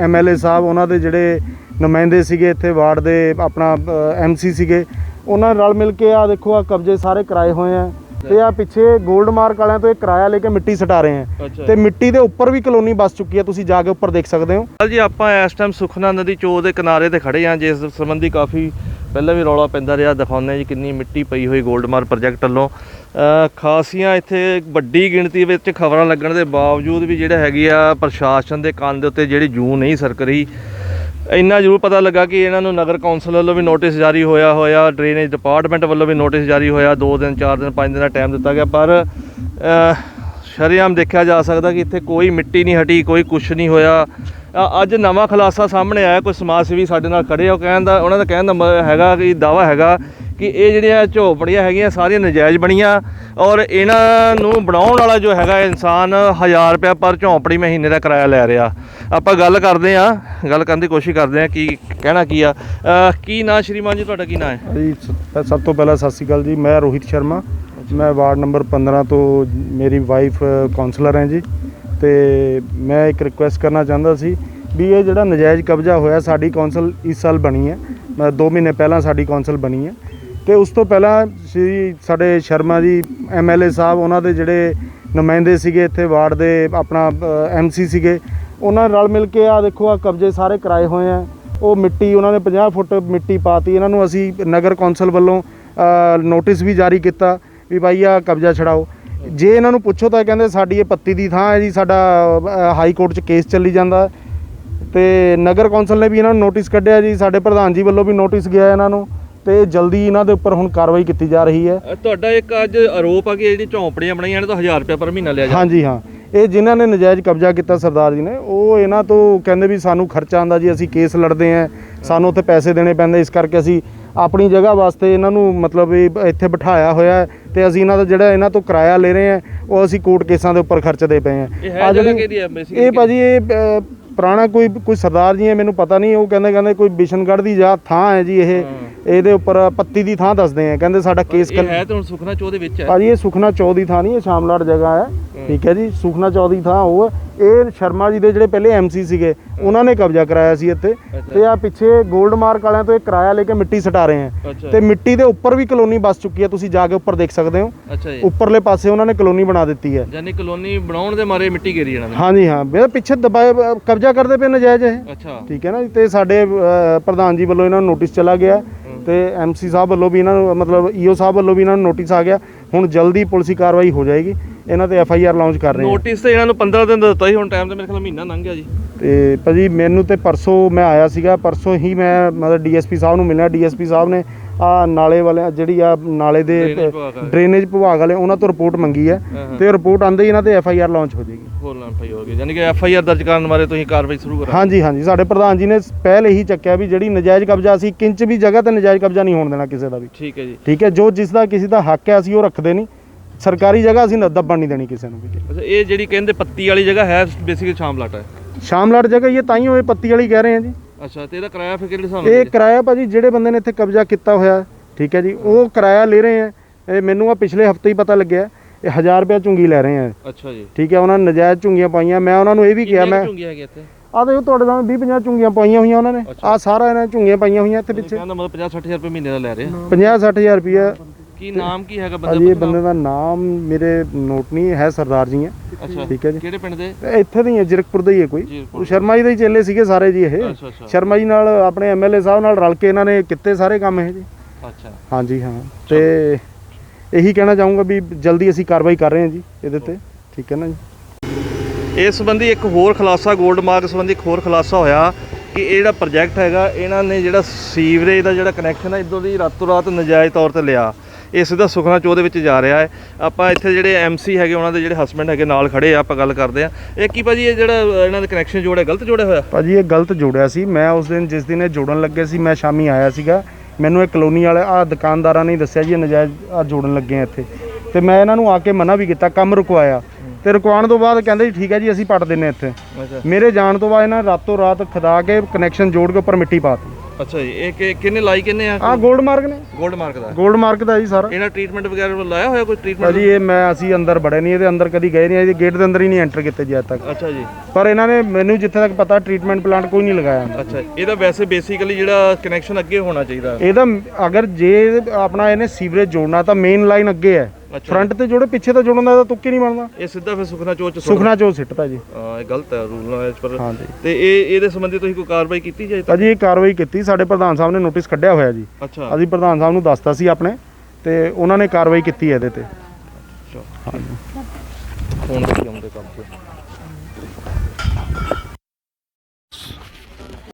MLA ਸਾਹਿਬ ਉਹਨਾਂ ਦੇ ਜਿਹੜੇ ਨੁਮਾਇੰਦੇ ਸੀਗੇ ਇੱਥੇ ਵਾਰਡ ਦੇ ਆਪਣਾ ਐਮਸੀ ਸੀਗੇ ਉਹਨਾਂ ਨਾਲ ਰਲ ਮਿਲ ਕੇ ਆ ਦੇਖੋ ਆ ਕਬਜ਼ੇ ਸਾਰੇ ਕਰਾਏ ਹੋਏ ਆ। ਤੇ ਆ ਪਿੱਛੇ 골ਡ ਮਾਰਕ ਵਾਲਿਆਂ ਤੋਂ ਇਹ ਕਿਰਾਇਆ ਲੈ ਕੇ ਮਿੱਟੀ ਸਟਾ ਰਹੇ ਆ। ਤੇ ਮਿੱਟੀ ਦੇ ਉੱਪਰ ਵੀ ਕਲੋਨੀ ਬਸ ਚੁੱਕੀ ਹੈ ਤੁਸੀਂ ਜਾ ਕੇ ਉੱਪਰ ਦੇਖ ਸਕਦੇ ਹੋ। ਜੀ ਆਪਾਂ ਇਸ ਟਾਈਮ ਸੁਖਨਾ ਨਦੀ ਚੋ ਦੇ ਕਿਨਾਰੇ ਤੇ ਖੜੇ ਆ ਜਿਸ ਸੰਬੰਧੀ ਕਾਫੀ ਪਹਿਲਾਂ ਵੀ ਰੌਲਾ ਪੈਂਦਾ ਰਿਹਾ, ਦਿਖਾਉਂਦੇ ਜੀ ਕਿੰਨੀ ਮਿੱਟੀ ਪਈ ਹੋਈ 골ਡਮਾਰ ਪ੍ਰੋਜੈਕਟ ਵੱਲੋਂ ਖਾਸੀਆਂ ਇੱਥੇ ਵੱਡੀ ਗਿਣਤੀ ਵਿੱਚ ਖਬਰਾਂ ਲੱਗਣ ਦੇ ਬਾਵਜੂਦ ਵੀ ਜਿਹੜਾ ਹੈਗੀ ਆ ਪ੍ਰਸ਼ਾਸਨ ਦੇ ਕੰਨ ਦੇ ਉੱਤੇ ਜਿਹੜੀ ਜੂ ਨਹੀਂ ਸਰਕ ਰਹੀ। ਇੰਨਾ ਜ਼ਰੂਰ ਪਤਾ ਲੱਗਾ ਕਿ ਇਹਨਾਂ ਨੂੰ ਨਗਰ ਕੌਂਸਲ ਵੱਲੋਂ ਵੀ ਨੋਟਿਸ ਜਾਰੀ ਹੋਇਆ ਹੋਇਆ, ਡਰੇਨੇਜ ਡਿਪਾਰਟਮੈਂਟ ਵੱਲੋਂ ਵੀ ਨੋਟਿਸ ਜਾਰੀ ਹੋਇਆ 2 ਦਿਨ 4 ਦਿਨ 5 ਦਿਨ ਦਾ ਟਾਈਮ ਦਿੱਤਾ ਗਿਆ, ਪਰ ਸ਼ਰੇਆਮ ਦੇਖਿਆ ਜਾ ਸਕਦਾ ਕਿ ਇੱਥੇ ਕੋਈ ਮਿੱਟੀ ਨਹੀਂ ਹਟੀ, ਕੋਈ ਕੁਛ ਨਹੀਂ ਹੋਇਆ। ਅੱਜ ਨਵਾਂ ਖੁਲਾਸਾ ਸਾਹਮਣੇ ਆਇਆ, ਕੋਈ ਸਮਾਜ ਸੇਵੀ ਸਾਡੇ ਨਾਲ ਖੜੇ ਆ, ਉਹ ਕਹਿਣ ਦਾ, ਉਹਨਾਂ ਦਾ ਕਹਿਣ ਦਾ ਮ- ਹੈਗਾ ਕਿ ਦਾਵਾ ਹੈਗਾ ਕਿ ਇਹ ਜਿਹੜੀਆਂ ਝੋਪੜੀਆਂ ਹੈਗੀਆਂ, ਸਾਰੀਆਂ ਨਜਾਇਜ਼ ਬਣੀਆਂ ਔਰ ਇਹਨਾਂ ਨੂੰ ਬਣਾਉਣ ਵਾਲਾ ਜੋ ਹੈਗਾ ਇਨਸਾਨ 1000 ਰੁਪਏ ਪਰ ਝੋਪੜੀ ਮਹੀਨੇ ਦਾ ਕਿਰਾਇਆ ਲੈ ਰਿਹਾ। ਆਪਾਂ ਗੱਲ ਕਰਦੇ ਆ ਗੱਲ ਕਰਨ ਦੀ ਕੋਸ਼ਿਸ਼ ਕਰਦੇ ਆ ਕੀ ਕਹਿਣਾ ਕੀ ਆ। ਕੀ ਨਾਂ ਸ਼੍ਰੀਮਾਨ ਜੀ, ਤੁਹਾਡਾ ਕੀ ਨਾਂ ਹੈ? ਜੀ ਸਭ ਤੋਂ ਪਹਿਲਾਂ ਸਤਿ ਸ਼੍ਰੀ ਅਕਾਲ ਜੀ, ਮੈਂ ਰੋਹਿਤ ਸ਼ਰਮਾ, ਮੈਂ ਵਾਰਡ ਨੰਬਰ 15 ਤੋਂ ਮੇਰੀ ਵਾਈਫ ਕਾਉਂਸਲਰ ਹੈ ਜੀ। ਤੇ ਮੈਂ ਇੱਕ ਰਿਕੁਐਸਟ ਕਰਨਾ ਚਾਹੁੰਦਾ ਸੀ ਵੀ ਇਹ ਜਿਹੜਾ ਨਜਾਇਜ਼ ਕਬਜ਼ਾ ਹੋਇਆ ਸਾਡੀ ਕੌਂਸਲ ਇਸ ਸਾਲ ਬਣੀ ਹੈ ਮੈਂ 2 ਮਹੀਨੇ ਪਹਿਲਾਂ ਸਾਡੀ ਕੌਂਸਲ ਬਣੀ ਹੈ। ਤੇ ਉਸ ਤੋਂ ਪਹਿਲਾਂ ਸ਼੍ਰੀ ਸਾਡੇ ਸ਼ਰਮਾ ਜੀ ਐਮਐਲਏ ਸਾਹਿਬ, ਉਹਨਾਂ ਦੇ ਜਿਹੜੇ ਨੁਮਾਇੰਦੇ ਸੀਗੇ ਇੱਥੇ ਵਾਰਡ ਦੇ ਆਪਣਾ ਐਮਸੀ ਸੀਗੇ, ਉਹਨਾਂ ਨਾਲ ਰਲ ਮਿਲ ਕੇ ਆ ਦੇਖੋ ਆ ਕਬਜ਼ੇ ਸਾਰੇ ਕਰਾਏ ਹੋਏ ਆ। ਉਹ ਮਿੱਟੀ, ਉਹਨਾਂ ਨੇ 50 ਫੁੱਟ ਮਿੱਟੀ ਪਾਤੀ, ਇਹਨਾਂ ਨੂੰ ਅਸੀਂ ਨਗਰ ਕੌਂਸਲ ਵੱਲੋਂ ਨੋਟਿਸ ਵੀ ਜਾਰੀ ਕੀਤਾ ਵੀ ਭਾਈ ਆ ਕਬਜ਼ਾ ਛਡਾਓ। ਜੇ ਇਹਨਾਂ ਨੂੰ ਪੁੱਛੋ ਤਾਂ ਕਹਿੰਦੇ ਸਾਡੀ ਇਹ ਪੱਤੀ ਦੀ ਥਾਂ ਹੈ ਜੀ ਸਾਡਾ ਹਾਈ ਕੋਰਟ 'ਚ ਕੇਸ ਚੱਲੀ ਜਾਂਦਾ ਤੇ ਨਗਰ ਕੌਂਸਲ ਨੇ ਵੀ ਇਹਨਾਂ ਨੂੰ ਨੋਟਿਸ ਕੱਢਿਆ ਜੀ ਸਾਡੇ ਪ੍ਰਧਾਨ ਜੀ ਵੱਲੋਂ ਵੀ ਨੋਟਿਸ ਗਿਆ ਇਹਨਾਂ ਨੂੰ ਤੇ ਜਲਦੀ ਇਹਨਾਂ ਦੇ ਉੱਪਰ ਹੁਣ ਕਾਰਵਾਈ ਕੀਤੀ ਜਾ ਰਹੀ ਹੈ। ਤੁਹਾਡਾ ਇੱਕ ਅੱਜ ਆਰੋਪ ਆ ਕਿ ਜਿਹੜੀ ਝੌਂਪੜੀਆਂ ਬਣਾਈਆਂ ਨੇ ਤਾਂ 1000 ਰੁਪਏ ਪਰ ਮਹੀਨਾ ਲਿਆ ਜਾਂਦਾ ਹਾਂਜੀ ਹਾਂ। ਇਹ ਜਿਨ੍ਹਾਂ ਨੇ ਨਜਾਇਜ਼ ਕਬਜ਼ਾ ਕੀਤਾ ਸਰਦਾਰ ਜੀ ਨੇ ਉਹ ਇਹਨਾਂ ਤੋਂ ਕਹਿੰਦੇ ਵੀ ਸਾਨੂੰ ਖਰਚਾ ਆਂਦਾ ਜੀ ਅਸੀਂ ਕੇਸ ਲੜਦੇ ਆਂ ਸਾਨੂੰ ਉੱਥੇ ਪੈਸੇ ਦੇਣੇ ਪੈਂਦੇ ਇਸ ਕਰਕੇ ਅਸੀਂ ਆਪਣੀ ਜਗ੍ਹਾ ਵਾਸਤੇ ਇਹਨਾਂ ਨੂੰ ਮਤਲਬ ਇੱਥੇ ਬਿਠਾਇਆ ਹੋਇਆ ਹੈ ਤੇ ਅਸੀਂ ਇਹਨਾਂ ਦਾ ਜਿਹੜਾ ਇਹਨਾਂ ਤੋਂ ਕਿਰਾਇਆ ਲੈ ਰਹੇ ਆਂ ਉਹ ਅਸੀਂ ਕੋਰਟ ਕੇਸਾਂ ਦੇ ਉੱਪਰ ਖਰਚਦੇ ਪਏ ਆਂ ਇਹ ਹੈ ਜਗ੍ਹਾ ਕਿਹਦੀ ਹੈ? ਇਹ ਭਾਜੀ ਇਹ ਪੁਰਾਣਾ ਕੋਈ ਕੋਈ ਸਰਦਾਰ ਜੀ ਹੈ ਮੈਨੂੰ ਪਤਾ ਨਹੀਂ ਉਹ ਕਹਿੰਦੇ ਕਹਿੰਦੇ ਕੋਈ ਬਿਸ਼ਨਗੜ੍ਹ ਦੀ ਜਾਂ ਥਾਂ ਹੈ ਜੀ ਇਹ ਇਹਦੇ ਉੱਪਰ ਪੱਤੀ ਦੀ ਥਾਂ ਦੱਸਦੇ ਆ। ਕਹਿੰਦੇ ਸਾਡਾ ਕੇਸ ਇਹ ਹੈ ਤਾਂ ਹੁਣ ਸੁਖਨਾ ਚੋ ਦੇ ਵਿੱਚ ਹੈ। ਭਾਜੀ ਇਹ ਸੁਖਨਾ ਚੌ ਦੀ ਥਾਂ ਨਹੀਂ ਇਹ ਸ਼ਾਮਲਾਟ ਜਗ੍ਹਾ ਹੈ। ਠੀਕ ਹੈ ਜੀ ਸੁਖਨਾ ਚੌ ਦੀ ਥਾਂ ਉਹ ਹੈ। ਇਹ ਸ਼ਰਮਾ ਜੀ ਦੇ ਜਿਹੜੇ ਪਹਿਲੇ ਐਮਸੀ ਸੀਗੇ ਉਹਨਾਂ ਨੇ ਕਬਜ਼ਾ ਕਰਾਇਆ ਸੀ ਇੱਥੇ। ਤੇ ਆ ਪਿੱਛੇ 골ਡ ਮਾਰਕ ਵਾਲਿਆਂ ਤੋਂ ਇਹ ਕਿਰਾਇਆ ਲੈ ਕੇ ਮਿੱਟੀ ਸਟਾ ਰਹੇ ਆ। ਅੱਛਾ। ਤੇ ਮਿੱਟੀ ਦੇ ਉੱਪਰ ਵੀ ਕਲੋਨੀ ਬਸ ਚੁੱਕੀ ਹੈ ਤੁਸੀਂ ਜਾ ਕੇ ਉੱਪਰ ਦੇਖ ਸਕਦੇ ਹੋ। ਅੱਛਾ ਜੀ। ਉੱਪਰਲੇ ਪਾਸੇ ਉਹਨਾਂ ਨੇ ਕਲੋਨੀ ਬਣਾ ਦਿੱਤੀ ਹੈ। ਯਾਨੀ ਕਲੋਨੀ ਬਣਾਉਣ ਦੇ ਮਾਰੇ ਮਿੱਟੀ ਘੇਰੀ ਇਹਨਾਂ ਨੇ ਹਾਂਜੀ ਹਾਂ। ਮੇਰੇ ਪਿੱਛੇ ਦਬਾਏ ਕਬਜ਼ਾ ਕਰਦੇ ਪਏ ਨਜਾਇਜ਼ ਇਹ। ਅੱਛਾ। ਠੀਕ ਹੈ ਨਾ ਜੀ, ਤੇ ਸਾਡੇ ਪ੍ਰਧਾਨ ਜੀ ਵੱਲੋਂ ਇਹਨਾਂ ਨੂੰ ਨੋਟਿਸ ਚਲਾ ਗਿਆ। ਤੇ ਐਮਸੀ ਸਾਹਿਬ ਵੱਲੋਂ ਵੀ ਇਹਨਾਂ ਨੂੰ ਮਤਲਬ ਈਓ ਸਾਹਿਬ ਵੱਲੋਂ ਵੀ ਇਹਨਾਂ ਨੂੰ ਨੋਟਿਸ ਆ ਗਿਆ। ਹੁਣ ਜਲਦੀ ਪੁਲਿਸੀ ਕਾਰਵਾਈ ਹੋ ਜਾਏਗੀ। ਇਹਨਾਂ ਤੇ ਐਫ ਆਈ ਆਰ ਲਾਂਚ ਕਰ ਰਹੇ ਹਾਂ। ਨੋਟਿਸ ਤੇ ਇਹਨਾਂ ਨੂੰ 15 ਦਿਨ ਦਾ ਦਿੱਤਾ ਸੀ ਹੁਣ ਟਾਈਮ ਤੇ ਮੇਰੇ ਖਿਆਲ ਮਹੀਨਾ ਲੰਘ ਗਿਆ ਜੀ। ਤੇ ਭਾਜੀ ਮੈਨੂੰ ਤੇ ਪਰਸੋਂ ਮੈਂ ਆਇਆ ਸੀਗਾ ਪਰਸੋਂ ਹੀ ਮੈਂ ਮਤਲਬ ਡੀਐਸਪੀ ਸਾਹਿਬ ਨੂੰ ਮਿਲਿਆ ਡੀਐਸਪੀ ਸਾਹਿਬ ਨੇ ਆ ਨਾਲੇ ਵਾਲੇ ਜਿਹੜੀ ਆ ਨਾਲੇ ਦੇ। ਡਰੇਨੇਜ ਵਿਭਾਗ ਵਾਲੇ। ਉਹਨਾਂ ਤੋਂ ਰਿਪੋਰਟ ਮੰਗੀ ਹੈ ਹਾਂ, ਹਾਂ। ਤੇ ਰਿਪੋਰਟ ਆਂਦੇ ਹੀ ਇਹਨਾਂ ਤੇ ਐਫ ਆਈ ਆਰ ਲਾਂਚ ਹੋ ਜਾਏਗੀ। ਹੋਰ ਪਈ ਹੋ ਗਈ ਯਾਨੀ ਕਿ ਐਫ ਆਈ ਆਰ ਦਰਜ ਕਰਨ ਬਾਰੇ ਤੁਸੀਂ ਕਾਰਵਾਈ ਸ਼ੁਰੂ ਕਰਾ। ਹਾਂਜੀ ਹਾਂਜੀ। ਸਾਡੇ ਪ੍ਰਧਾਨ ਜੀ ਨੇ ਪਹਿਲ ਇਹੀ ਚੱਕਿਆ ਵੀ ਜਿਹੜੀ ਨਜਾਇਜ਼ ਕਬਜ਼ਾ ਸੀ ਕਿੰਚ ਵੀ ਜਗ੍ਹਾ ਤੇ ਨਜਾਇਜ਼ ਕਬਜ਼ਾ ਨਹੀਂ ਹੋਣ ਦੇਣਾ ਕਿਸੇ ਦਾ ਵੀ। ਠੀਕ ਹੈ ਜੀ। ਠੀਕ ਹੈ ਜੋ ਜਿਸ ਦਾ ਕਿਸੇ ਦਾ ਹੱਕ ਹੈ ਅਸੀਂ ਉਹ ਰੱਖਦੇ ਨਹੀਂ। ਸਰਕਾਰੀ ਜਗ੍ਹਾ ਅਸੀਂ ਦੱਬਣ ਨਹੀਂ ਦੇਣੀ ਕਿਸੇ ਨੂੰ ਵੀ। ਅੱਛਾ ਇਹ ਜਿਹੜੀ ਕਹਿੰਦੇ ਪੱਤੀ ਵਾਲੀ ਜਗ੍ਹਾ ਹੈ ਬੇਸਿਕਲੀ ਸ਼ਾਮਲਾਟ ਹੈ। ਸ਼ਾਮਲਾਟ ਜਗ੍ਹਾ ਇਹ ਤਾਂ ਹੀ ਹੋਏ ਪੱਤੀ ਵਾਲੀ ਕਹਿ ਰਹੇ ਆ ਜੀ। ਅੱਛਾ ਤੇ ਇਹਦਾ ਕਿਰਾਇਆ ਫਿਰ ਕਿਹੜੇ ਹਿਸਾਬ ਇਹ ਨਾਲ ਕਿਰਾਇਆ ਭਾਜੀ ਜਿਹੜੇ ਬੰਦੇ ਨੇ ਇੱਥੇ ਕਬਜ਼ਾ ਕੀਤਾ ਹੋਇਆ ਠੀਕ ਹੈ ਜੀ ਉਹ ਕਿਰਾਇਆ ਲੈ ਰਹੇ ਆ। ਇਹ ਮੈਨੂੰ ਆ ਪਿਛਲੇ ਹਫ਼ਤੇ ਹੀ ਪਤਾ ਲੱਗਿਆ ਇਹ 1000 ਰੁਪਏ ਝੁੰਗੀ ਲੈ ਰਹੇ ਆ। ਅੱਛਾ ਜੀ। ਠੀਕ ਹੈ ਉਹਨਾਂ ਨੇ ਨਜਾਇਜ਼ ਝੁੰਗੀਆਂ ਪਾਈਆਂ। ਮੈਂ ਉਹਨਾਂ ਨੂੰ ਇਹ ਵੀ ਕਿਹਾ ਮੈਂ ਹੈਗੀ ਇੱਥੇ? ਆ ਦੇਖੋ ਤੁਹਾਡੇ ਸਾਹਮਣੇ 20 50 ਝੁੰਗੀਆਂ ਪਾਈਆਂ ਹੋਈਆਂ ਉਹਨਾਂ ਨੇ। ਆ ਸਾਰਾ ਇਹਨਾਂ ਨੇ ਝੁੰਗੀਆਂ ਪਾਈਆਂ ਹੋਈਆਂ ਇੱਥੇ ਪਿੱਛੇ। ਕਹਿੰਦਾ ਮਤਲਬ 50 60000 ਰੁਪਏ ਮਹੀਨੇ ਦਾ ਲੈ ਰਹੇ ਆ। 50 60000 ਰੁਪਏ ਕੀ ਨਾਮ ਕੀ ਹੈਗਾ ਭਾਜੀ ਇਹ ਬੰਦੇ ਬੰਦੇ ਦਾ ਨਾਮ ਮੇਰੇ ਨੋਟ ਨਹੀਂ ਹੈ ਸਰਦਾਰ ਜੀ ਹੈ। ਅੱਛਾ ਠੀਕ ਹੈ ਜੀ। ਕਿਹੜੇ ਪਿੰਡ ਦੇ? ਇੱਥੇ ਦੇ ਹੀ ਹੈ ਜਿਰਕਪੁਰ ਦੇ ਹੀ ਹੈ ਕੋਈ। ਉਹ ਸ਼ਰਮਾ ਜੀ ਦੇ ਹੀ ਚੇਲੇ ਸੀਗੇ ਸਾਰੇ ਜੀ ਇਹ। ਸ਼ਰਮਾ ਜੀ ਨਾਲ ਆਪਣੇ ਐਮਐਲਏ ਸਾਹਿਬ ਨਾਲ ਰਲ ਕੇ ਇਹਨਾਂ ਨੇ ਕੀਤੇ ਸਾਰੇ ਕੰਮ ਇਹ ਜੀ। ਅੱਛਾ। ਹਾਂਜੀ ਹਾਂ। ਤੇ ਇਹੀ ਕਹਿਣਾ ਚਾਹੂੰਗਾ ਵੀ ਜਲਦੀ ਅਸੀਂ ਕਾਰਵਾਈ ਕਰ ਰਹੇ ਹਾਂ ਜੀ ਇਹਦੇ ਤੇ। ਠੀਕ ਹੈ ਨਾ ਜੀ। ਇਸ ਸੰਬੰਧੀ ਇੱਕ ਹੋਰ ਖੁਲਾਸਾ 골ਡ ਮਾਰਕ ਸੰਬੰਧੀ ਇੱਕ ਹੋਰ ਖੁਲਾਸਾ ਹੋਇਆ ਕਿ ਇਹ ਜਿਹੜਾ ਪ੍ਰੋਜੈਕਟ ਹੈਗਾ ਇਹਨਾਂ ਨੇ ਜਿਹੜਾ ਸੀਵਰੇਜ ਦਾ ਜਿਹੜਾ ਕਨੈਕਸ਼ਨ ਹੈ ਇਦੋਂ ਦੀ ਰਾਤੋਂ ਰਾਤ ਨਜਾਇਜ਼ ਤੌਰ ਤੇ ਲਿਆ। ਇਹ ਸਿੱਧਾ ਸੁਖਨਾ ਚੋਹ ਦੇ ਵਿੱਚ ਜਾ ਰਿਹਾ ਹੈ। ਆਪਾਂ ਇੱਥੇ ਜਿਹੜੇ ਐਮਸੀ ਹੈਗੇ ਉਹਨਾਂ ਦੇ ਜਿਹੜੇ ਹਸਬੰਡ ਹੈਗੇ ਨਾਲ ਖੜੇ ਆ ਆਪਾਂ ਗੱਲ ਕਰਦੇ ਆ ਇਹ ਕੀ ਭਾਜੀ ਇਹ ਜਿਹੜਾ ਇਹਨਾਂ ਦਾ ਕਨੈਕਸ਼ਨ ਜੋੜਿਆ ਗਲਤ ਜੋੜਿਆ ਹੋਇਆ? ਭਾਜੀ ਇਹ ਗਲਤ ਜੋੜਿਆ ਸੀ। ਮੈਂ ਉਸ ਦਿਨ ਜਿਸ ਦਿਨ ਇਹ ਜੋੜਨ ਲੱਗੇ ਸੀ ਮੈਂ ਸ਼ਾਮੀ ਆਇਆ ਸੀਗਾ। ਮੈਨੂੰ ਇਹ ਕਲੋਨੀ ਵਾਲੇ ਆ ਦੁਕਾਨਦਾਰਾਂ ਨੇ ਦੱਸਿਆ ਜੀ ਇਹ ਨਜਾਇਜ਼ ਆ ਜੋੜਨ ਲੱਗੇ ਆ ਇੱਥੇ। ਤੇ ਮੈਂ ਇਹਨਾਂ ਨੂੰ ਆ ਕੇ ਮਨਾ ਵੀ ਕੀਤਾ ਕੰਮ ਰੁਕਵਾਇਆ। ਤੇ ਰੁਕਵਾਉਣ ਤੋਂ ਬਾਅਦ ਕਹਿੰਦੇ ਜੀ ਠੀਕ ਹੈ ਜੀ ਅਸੀਂ ਪੱਟ ਦਿੰਨੇ ਇੱਥੇ। ਮੇਰੇ ਜਾਣ ਤੋਂ ਬਾਅਦ ਇਹਨਾਂ ਰਾਤੋਂ ਰਾਤ ਖਦਾ ਕੇ ਕਨੈਕਸ਼ਨ ਜੋੜ ਕੇ ਉੱਪਰ ਮਿੱਟੀ ਪਾਤੀ ਅੱਛਾ ਜੀ ਇਹ ਕਿ- ਕਿਹਨੇ ਲਾਈ ਕਿਹਨੇ ਆ? ਆਹ 골ਡ ਮਾਰਕ ਨੇ। ਗੋਲਡ ਮਾਰਕ ਦਾ। 골ਡ ਮਾਰਕ ਦਾ ਜੀ ਸਾਰਾ। ਇਹਨਾਂ ਟ੍ਰੀਟਮੈਂਟ ਵਗੈਰਾ ਲਾਇਆ ਹੋਇਆ ਕੋਈ ਭਾਜੀ ਟ੍ਰੀਟਮੈਂਟ ਇਹ ਮੈਂ ਅਸੀਂ ਅੰਦਰ ਬੜੇ ਨਹੀਂ ਇਹਦੇ ਅੰਦਰ ਕਦੀ ਗਏ ਨਹੀਂ ਇਹਦੇ ਗੇਟ ਦੇ ਅੰਦਰ ਹੀ ਨਹੀਂ ਐਂਟਰ ਕੀਤੇ ਜੀ ਅੱਜ ਤੱਕ। ਅੱਛਾ ਜੀ। ਪਰ ਇਹਨਾਂ ਨੇ ਮੈਨੂੰ ਜਿੱਥੇ ਤੱਕ ਪਤਾ ਟ੍ਰੀਟਮੈਂਟ ਪਲਾਂਟ ਕੋਈ ਨਹੀਂ ਲਗਾਇਆ ਅੰਦਰ। ਅੱਛਾ ਇਹਦਾ ਵੈਸੇ ਬੇਸਿਕਲੀ ਜਿਹੜਾ ਕਨੈਕਸ਼ਨ ਅੱਗੇ ਹੋਣਾ ਚਾਹੀਦਾ। ਇਹਦਾ ਮ- ਅਗਰ ਜੇ ਆਪਣਾ ਇਹਨੇ ਸੀਵਰੇਜ ਜੋੜਨਾ ਤਾਂ ਮੇਨ ਲਾਈਨ ਅੱਗੇ ਹੈ। ਫਰੰਟ ਤੇ ਜੋੜੇ ਪਿੱਛੇ ਤਾਂ ਜੋੜਨ ਦਾ ਤਾਂ ਤੁੱਕ ਹੀ ਨਹੀਂ ਬਣਦਾ। ਇਹ ਸਿੱਧਾ ਫਿਰ ਸੁਖਨਾ ਚੋਚ ਸੁਖਨਾ ਚੋ ਸਿੱਟਦਾ ਜੀ। ਹਾਂ ਇਹ ਗਲਤ ਹੈ ਰੂਲ ਨਾਲ ਪਰ। ਹਾਂਜੀ ਤੇ ਇਹ ਇਹਦੇ ਸੰਬੰਧੀ ਤੁਸੀਂ ਕੋਈ ਕਾਰਵਾਈ ਕੀਤੀ ਜਾਏ ਤਾਂ ਭਾਜੀ ਇਹ ਕਾਰਵਾਈ ਕੀਤੀ। ਸਾਡੇ ਪ੍ਰਧਾਨ ਸਾਹਿਬ ਨੇ ਨੋਟਿਸ ਕੱਢਿਆ ਹੋਇਆ ਜੀ। ਅੱਛਾ। ਅਸੀਂ ਪ੍ਰਧਾਨ ਸਾਹਿਬ ਨੂੰ ਦੱਸਤਾ ਸੀ ਆਪਣੇ। ਤੇ ਉਹਨਾਂ ਨੇ ਕਾਰਵਾਈ ਕੀਤੀ ਹੈ ਇਹਦੇ ਤੇ। ਫੋਨ ਤੇ ਆਉਂਦੇ ਕੰਮ ਤੇ।